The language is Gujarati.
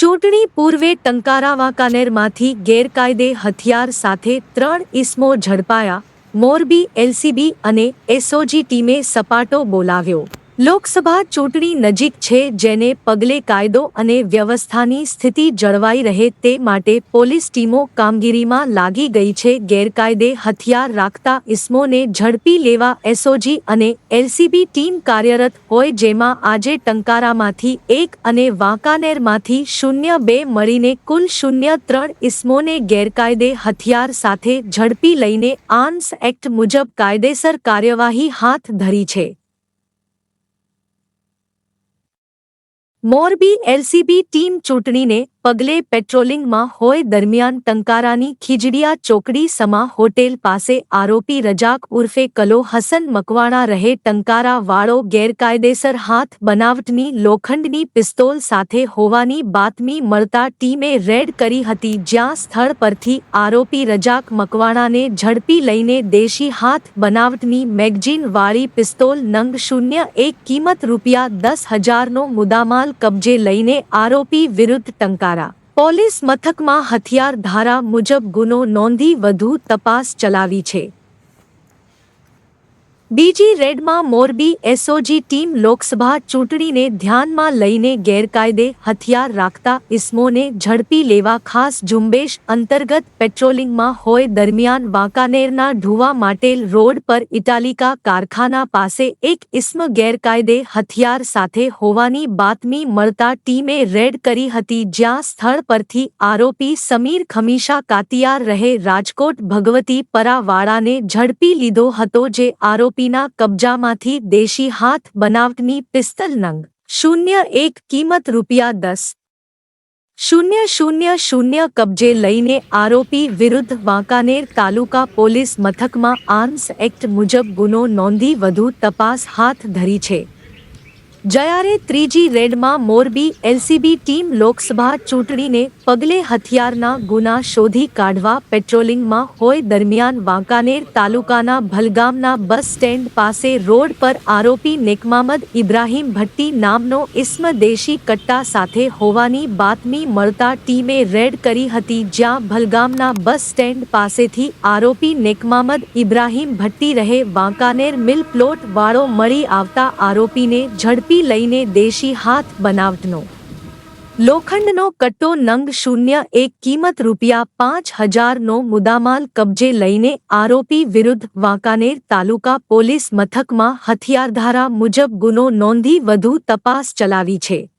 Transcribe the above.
ચૂંટણી પૂર્વે ટંકારા વાંકાનેરમાંથી ગેરકાયદે હથિયાર સાથે ત્રણ ઇસમો ઝડપાયા. મોરબી, એલસીબી અને એસઓજી ટીમે સપાટો બોલાવ્યો. લોકસભા ચૂંટણી નજીક છે જેને પગલે કાયદો અને વ્યવસ્થાની સ્થિતિ જળવાઈ રહે તે માટે પોલીસ ટીમો કામગીરીમાં લાગી ગઈ છે. ગેરકાયદે હથિયાર રાખતા ઇસમોને ઝડપી લેવા એસઓજી અને એલસીબી ટીમ કાર્યરત હોય જેમાં આજે ટંકારામાંથી એક અને વાંકાનેરમાંથી શૂન્ય બે મળીને કુલ શૂન્ય ત્રણ ઇસમોને ગેરકાયદે હથિયાર સાથે ઝડપી લઈને આર્મ્સ એક્ટ મુજબ કાયદેસર કાર્યવાહી હાથ ધરી છે. મોરબી એલસીબી ટીમ ચૂંટણીને પગલે પેટ્રોલિંગમાં હોય દરમિયાન ટંકારાની ખીજડીયા ચોકડી સમા હોટેલ પાસે આરોપી રજાક ઉર્ફે કલો હસન મકવાણા રહે ટંકારા વાળો ગેરકાયદેસર હાથ બનાવટની લોખંડની પિસ્તોલ સાથે હોવાની બાતમી મળતા ટીમે રેડ કરી હતી જ્યાં સ્થળ પરથી આરોપી રજાક મકવાણાને ઝડપી લઈને દેશી હાથ બનાવટની મેગજીનવાળી પિસ્તોલ નંગ શૂન્ય એક કિંમત રૂપિયા દસ હજારનો મુદ્દામાલ કબજે લઈને આરોપી વિરુદ્ધ ટંકારા. પોલીસ મથકમાં હથિયાર ધારા મુજબ ગુનો નોંધી વધુ તપાસ ચલાવી છે. બીજી રેડમાં મોરબી એસઓજી ટીમ લોકસભા ચૂંટણીને ધ્યાનમાં લઈને ગેરકાયદે હથિયાર રાખતા ઇસમોને ઝડપી લેવા ખાસ ઝુંબેશ અંતર્ગત પેટ્રોલિંગમાં હોય દરમિયાન વાંકાનેરના ઢુવા માટેલ રોડ પર ઇટાલિકા કારખાના પાસે એક ઇસ્મ ગેરકાયદે હથિયાર સાથે હોવાની બાતમી મળતા ટીમે રેડ કરી હતી જ્યાં સ્થળ પરથી આરોપી સમીર ખમીશા કાતિયાર રહે રાજકોટ ભગવતી પરાવાળાને ઝડપી લીધો હતો જે આરોપીના કબજામાંથી દેશી હાથ બનાવટની પિસ્તલ નંગ. શૂન્ય એક કિંમત રૂપિયા દસ. શૂન્ય શૂન્ય શૂન્ય કબજે લઈને આરોપી વિરુદ્ધ વાંકાનેર તાલુકા પોલીસ મથકમાં આર્મ્સ એક્ટ મુજબ ગુનો નોંધી વધુ તપાસ હાથ ધરી છે. જયારે ત્રીજી રેડમાં મોરબી એલસીબી ટીમ લોકસભા ચૂંટણીને પગલે હથિયારના ગુના શોધી કાઢવા પેટ્રોલિંગમાં હોય દરમિયાન વાંકાનેર તાલુકાના ભલગામના બસ સ્ટેન્ડ પાસે રોડ પર આરોપી નેકમામદ ઇબ્રાહીમ ભટ્ટી નામનો ઇસ્મ દેશી કટ્ટા સાથે હોવાની બાતમી મળતા ટીમે રેડ કરી હતી જ્યાં ભલગામના બસ સ્ટેન્ડ પાસેથી આરોપી નેકમામદ ઇબ્રાહીમ ભટ્ટી રહે વાંકાનેર મિલ પ્લોટ વાળો મળી આવતા આરોપીને ઝડપી લઈને દેશી હાથ બનાવટનો. લોખંડનો કટ્ટો નંગ શૂન્ય એક કિંમત રૂપિયા પાંચ હજારનો મુદ્દામાલ કબજે લઈને આરોપી વિરુદ્ધ વાંકાનેર તાલુકા પોલીસ મથકમાં હથિયારધારા મુજબ ગુનો નોંધી વધુ તપાસ ચલાવી છે.